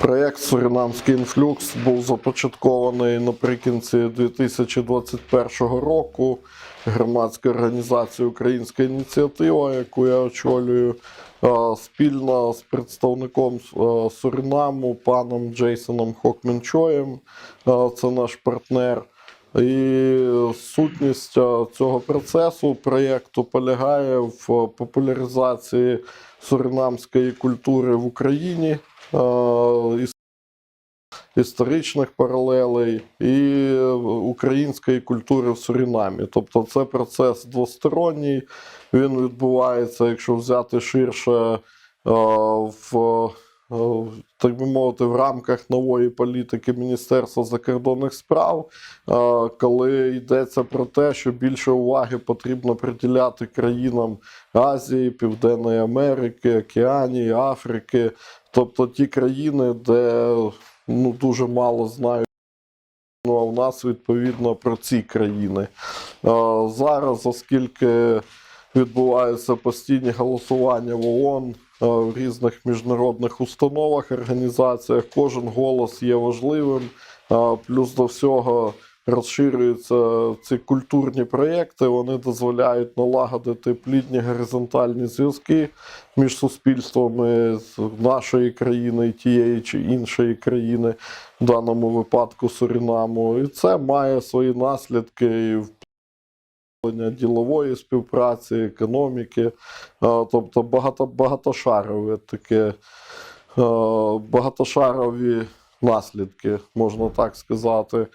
Проєкт Суринамський інфлюкс був започаткований наприкінці 2021 року. Громадська організація Українська ініціатива, яку я очолюю, е, спільно з представником е, Суринаму, паном Джейсоном Хокменчоєм. Е, Це наш партнер. І сутність цього процесу проєкту полягає в популяризації суринамської культури в Україні, е, історичних паралелей і української культури в Сурінамі. Тобто це процес двосторонній, він відбувається, якщо взяти ширше е, в. Е, Так би мовити, в рамках нової політики Міністерства закордонних справ, е, коли йдеться про те, що більше уваги потрібно приділяти країнам Азії, Південної Америки, Океанії, Африки, тобто ті країни, де ну, дуже мало знають. Ну, а в нас відповідно про ці країни. Е, Зараз, оскільки відбуваються постійні голосування в ООН, в різних міжнародних установах, організаціях, кожен голос є важливим. Е, Плюс до всього розширюються ці культурні проєкти, вони дозволяють налагодити плідні горизонтальні зв'язки між суспільствами нашої країни і тієї чи іншої країни, в даному випадку Сурінаму. І це має свої наслідки в ділової співпраці, економіки, тобто багато, багатошарове таке, багатошарові наслідки, можна так сказати.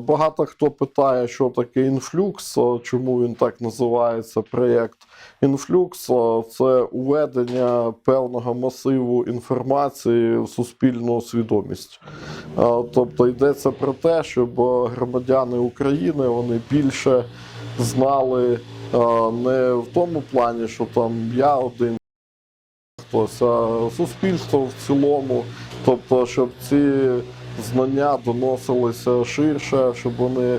Багато хто питає, що таке інфлюкс, чому він так називається проєкт. Інфлюкс це уведення певного масиву інформації в суспільну свідомість. Тобто йдеться про те, щоб громадяни України вони більше знали е, не в тому плані, що там я один хтось, а суспільство в цілому. Тобто, щоб ці знання доносилися ширше, щоб вони е,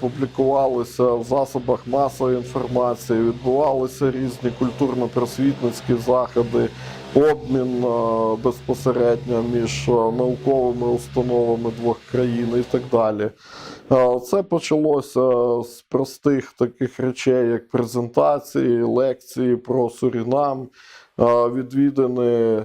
публікувалися в засобах масової інформації, відбувалися різні культурно-просвітницькі заходи, обмін е, безпосередньо між науковими установами двох країн і так далі. Це почалося з простих таких речей, як презентації, лекції про Сурінам, відвідини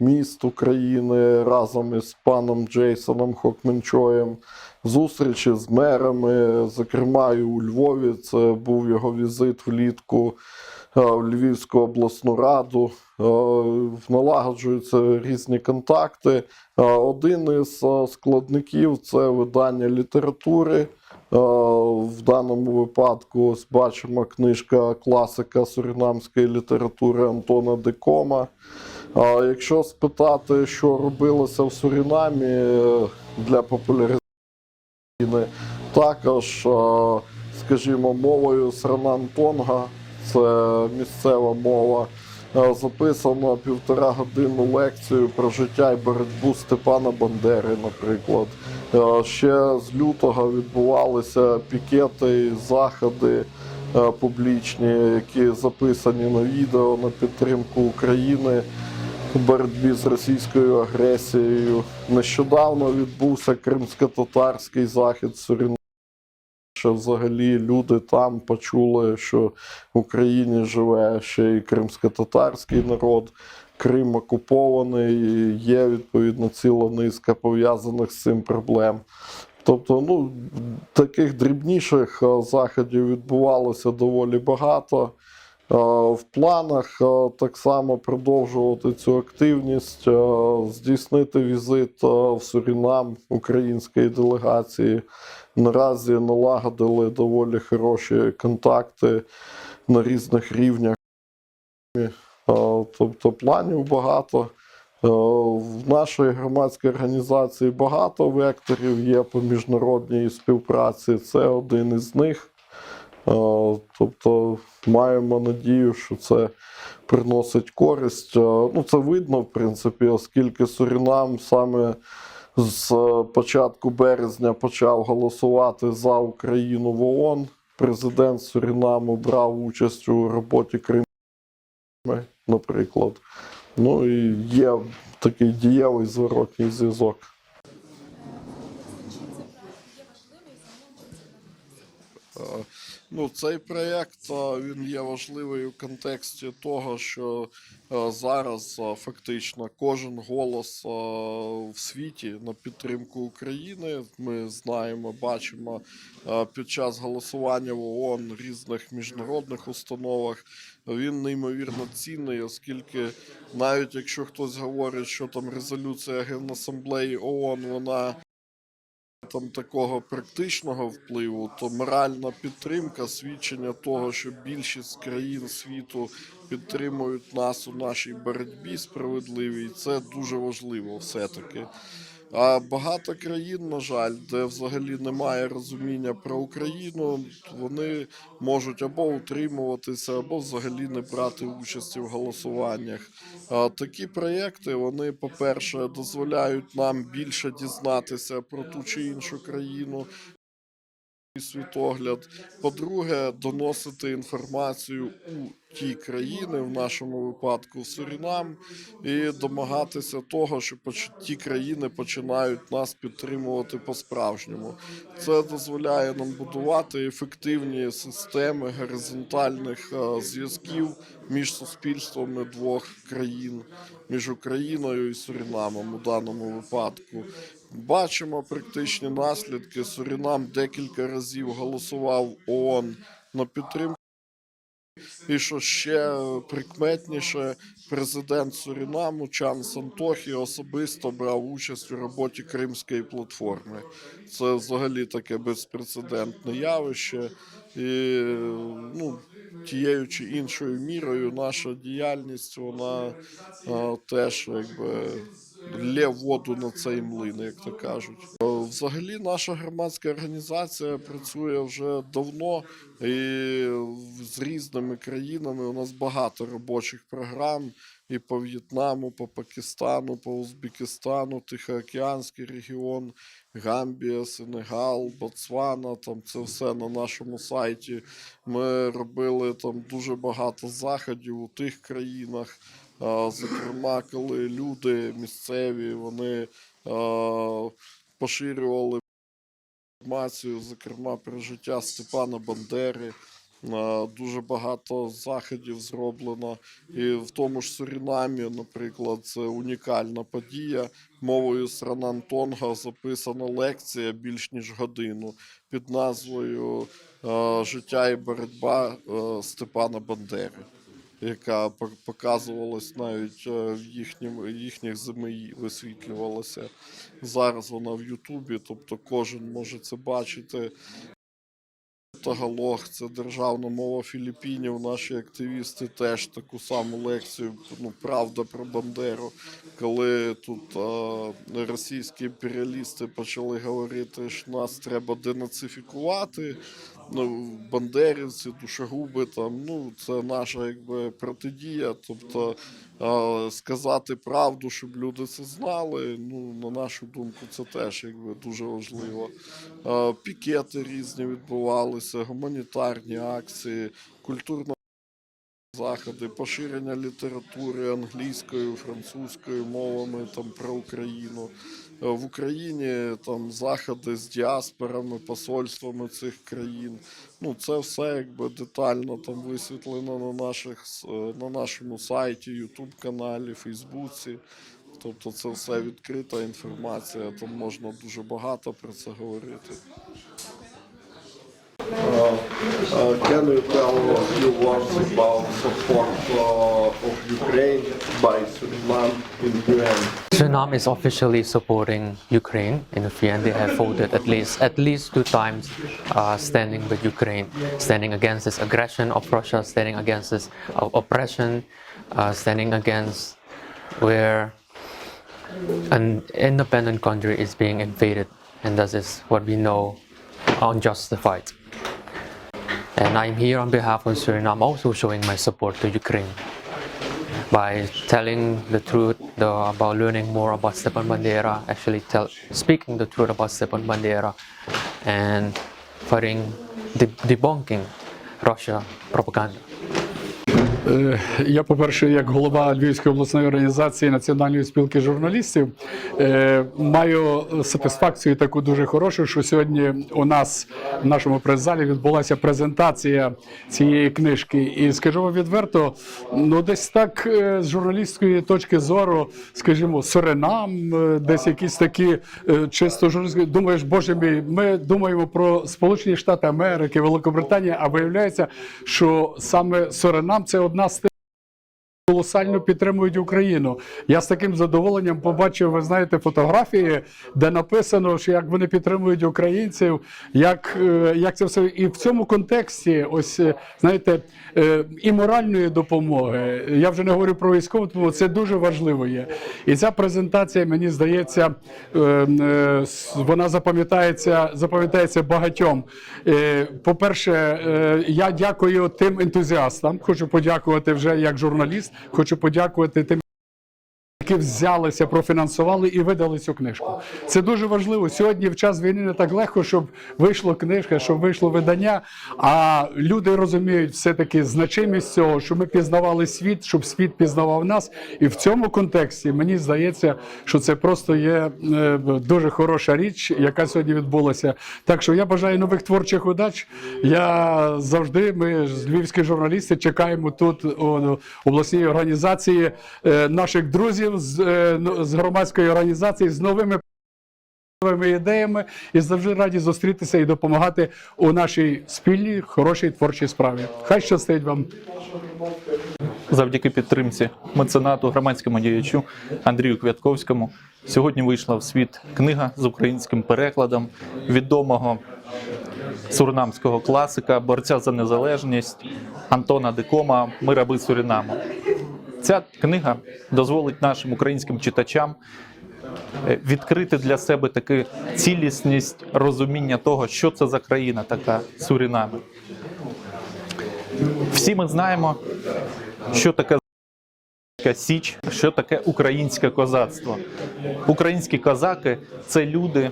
міст України разом із паном Джейсоном Хокменчоєм, зустрічі з мерами, зокрема і у Львові. Це був його візит влітку Львівську обласну раду. Е, Налагоджуються різні контакти. Е, Один із е, складників це видання літератури. Е, В даному випадку ось бачимо книжка класика суринамської літератури Антона Декома. Якщо спитати, що робилося в Сурінамі е, для популяризації, також, е, скажімо, мовою Сранантонга, це місцева мова, е, записано півтора годинну лекцію про життя і боротьбу Степана Бандери, наприклад. Е, Ще з лютого відбувалися пікети і заходи е, публічні, які записані на відео на підтримку України у боротьбі з російською агресією. Нещодавно відбувся кримсько-татарський захід. Що взагалі люди там почули, що в Україні живе ще й кримсько-татарський народ, Крим окупований, і є відповідно ціла низка пов'язаних з цим проблем. Тобто, ну, таких дрібніших е, заходів відбувалося доволі багато. Е, В планах е, так само продовжувати цю активність, е, здійснити візит в Сурінам української делегації. Наразі налагодили доволі хороші контакти на різних рівнях. Тобто планів багато. В нашої громадської організації багато векторів є по міжнародній співпраці. Це один із них. Е, Тобто маємо надію, що це приносить користь. Е, Ну, це видно, в принципі, оскільки Сурінам саме з початку березня почав голосувати за Україну в ООН. Президент Сурінаму брав участь у роботі Криму, наприклад. Ну і є такий дієвий зворотній зв'язок. Ну, цей проєкт він є важливий у контексті того, що зараз фактично кожен голос в світі на підтримку України. Ми знаємо, бачимо під час голосування в ООН різних міжнародних установах. Він неймовірно цінний, оскільки навіть якщо хтось говорить, що там резолюція Генасамблеї ООН вона там такого практичного впливу, то моральна підтримка, свідчення того, що більшість країн світу підтримують нас у нашій боротьбі справедливій, це дуже важливо все-таки. А багато країн, на жаль, де взагалі немає розуміння про Україну, вони можуть або утримуватися, або взагалі не брати участі в голосуваннях. А такі проєкти, вони, по-перше, дозволяють нам більше дізнатися про ту чи іншу країну. Світогляд, по-друге, доносити інформацію у ті країни, в нашому випадку в Сурінам, і домагатися того, що ті країни починають нас підтримувати по-справжньому. Це дозволяє нам будувати ефективні системи горизонтальних е, зв'язків між суспільствами двох країн, між Україною і Сурінамом у даному випадку. Бачимо практичні наслідки. Сурінам декілька разів голосував ООН на підтримку. І що ще прикметніше, президент Сурінаму Чан Сантохі особисто брав участь у роботі Кримської платформи. Це взагалі таке безпрецедентне явище. І ну, тією чи іншою мірою наша діяльність вона а, теж якби лє воду на цей млин, як то кажуть. Е, Взагалі, наша громадська організація працює вже давно і з різними країнами. У нас багато робочих програм і по В'єтнаму, по Пакистану, по Узбекистану, Тихоокеанський регіон, Гамбія, Сенегал, Ботсвана. Там це все на нашому сайті. Ми робили там дуже багато заходів у тих країнах. Зокрема, коли люди місцеві вони поширювали інформацію, зокрема про життя Степана Бандери. Дуже багато заходів зроблено, і в тому ж Сурінамі, наприклад, це унікальна подія. Мовою Сранан Тонга записана лекція більш ніж годину під назвою Життя і боротьба Степана Бандери яка пок- показувалась навіть е, в їхнім, їхніх ЗМІ висвітлювалася. Зараз вона в Ютубі, тобто кожен може це бачити. Тагалог це державна мова Філіппінів. Наші активісти теж таку саму лекцію. Ну, правда про Бандеру. Коли тут е, російські імперіалісти почали говорити, що нас треба денацифікувати. Ну, бандерівці, душогуби, там, ну, це наша якби протидія. Тобто сказати правду, щоб люди це знали. Ну, на нашу думку, це теж якби дуже важливо. Пікети різні відбувалися, гуманітарні акції, культурна. Заходи, поширення літератури англійською, французькою мовами там про Україну. Е, В Україні там заходи з діаспорами, посольствами цих країн. Ну, це все якби детально там висвітлено на наших е, на нашому сайті, Ютуб каналі, Фейсбуці. Тобто це все відкрита інформація, там можна дуже багато про це говорити. Uh, can you tell a few words about support uh, of Ukraine by Suriname in UN? Suriname is officially supporting Ukraine in the and they have voted at least at least two times uh, standing with Ukraine, standing against this aggression of Russia, standing against this uh, oppression, uh, standing against where an independent country is being invaded, and that is what we know unjustified. And I'm here on behalf of Suriname, also showing my support to Ukraine by telling the truth the, about learning more about Stepan Bandera, actually tell, speaking the truth about Stepan Bandera, and fighting, de- debunking Russia propaganda. Е, Я, по-перше, як голова Львівської обласної організації Національної спілки журналістів, е, маю сатисфакцію таку дуже хорошу, що сьогодні у нас в нашому прес-залі відбулася презентація цієї книжки. І скажу вам відверто, ну десь так е, з журналістської точки зору, скажімо, Суринам, е, десь якісь такі чисто журналістські. Думаєш, боже мій, ми думаємо про Сполучені Штати Америки, Великобританія, а виявляється, що саме Суринам це одна з тих. Колосально підтримують Україну. Я з таким задоволенням побачив, ви знаєте, фотографії, де написано, що як вони підтримують українців, як, е, як це все і в цьому контексті, ось е, знаєте, е, і моральної допомоги. Я вже не говорю про військову допомогу, це дуже важливо є. І ця презентація, мені здається, вона запам'ятається, запам'ятається багатьом. По-перше, я дякую тим ентузіастам. Хочу подякувати вже як журналіст. Хочу подякувати тим. Які взялися, профінансували і видали цю книжку. Це дуже важливо. Сьогодні в час війни не так легко, щоб вийшла книжка, щоб вийшло видання. А люди розуміють все-таки значимість цього, щоб ми пізнавали світ, щоб світ пізнавав нас. І в цьому контексті мені здається, що це просто є е, дуже хороша річ, яка сьогодні відбулася. Так що я бажаю нових творчих удач. Я завжди, ми львівські журналісти, чекаємо тут у обласній організації е, наших друзів з, е, ну, з громадської організації з новими. Новими ідеями і завжди раді зустрітися і допомагати у нашій спільній хорошій творчій справі. Хай щастить вам. завдяки підтримці меценату, громадському діячу Андрію Квятковському. Сьогодні вийшла в світ книга з українським перекладом відомого суринамського класика, борця за незалежність Антона Дикома Ми раби Суринаму. Ця книга дозволить нашим українським читачам е, відкрити для себе таку цілісність розуміння того, що це за країна така Суринами. Всі ми знаємо, що таке Січ, що таке українське козацтво. Українські козаки це люди,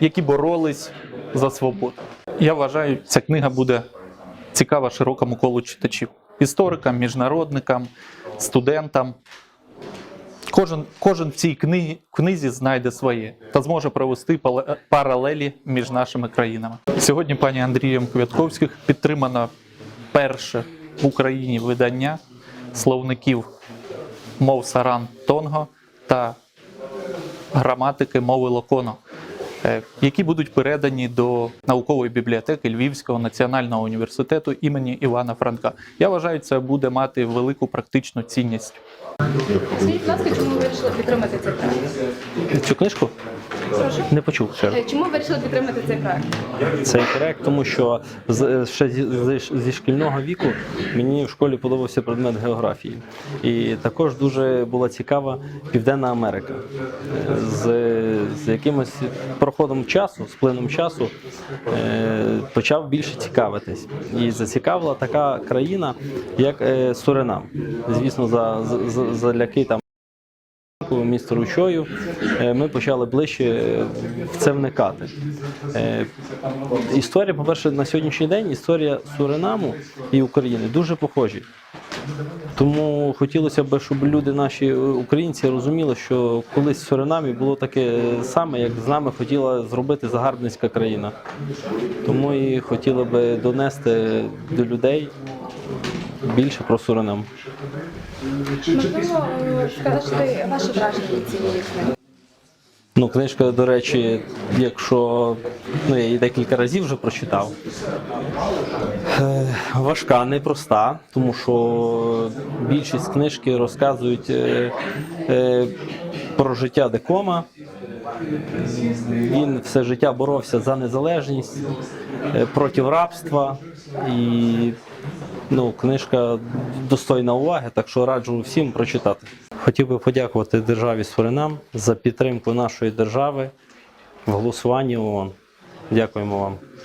які боролись за свободу. Я вважаю, ця книга буде цікава широкому колу читачів, історикам, міжнародникам, студентам. Кожен, кожен в цій книгі, книзі знайде своє та зможе провести паралелі між нашими країнами. Сьогодні пані Андрієм Квятковських підтримано перше в Україні видання словників мов Саран Тонго та граматики мови Локоно, які будуть передані до наукової бібліотеки Львівського національного університету імені Івана Франка. Я вважаю, це буде мати велику практичну цінність. Скажіть, будь ласка, чому ви вирішили підтримати цю книжку? Цю книжку Прошу. не почув ще. Е, Чому ви вирішили підтримати цей проект? Цей проект, тому що з, ще зі, зі- зі шкільного віку мені в школі подобався предмет географії. І також дуже була цікава Південна Америка. Е, З, з якимось проходом часу, з плином часу, е, почав більше цікавитись. І зацікавила така країна, як е, Суринам. Звісно, за, за, за, заляки там. Містеру Чою е, ми почали ближче е, в це вникати. Е, Історія, по-перше, на сьогоднішній день історія Суринаму і України дуже похожі. Тому хотілося б, щоб люди, наші е, українці, розуміли, що колись в Суринамі було таке саме, як з нами хотіла зробити загарбницька країна. Тому і хотіли би донести до людей більше про Суринам. Ваші враження від цієї книги? Ну, книжка, до речі, якщо ну, я її декілька разів вже прочитав. Е, важка, непроста, тому що більшість книжки розказують е, е, про життя Декома. Він все життя боровся за незалежність проти рабства. І ну, книжка достойна уваги, так що раджу всім прочитати. Хотів би подякувати державі Суринам за підтримку нашої держави в голосуванні ООН. Дякуємо вам.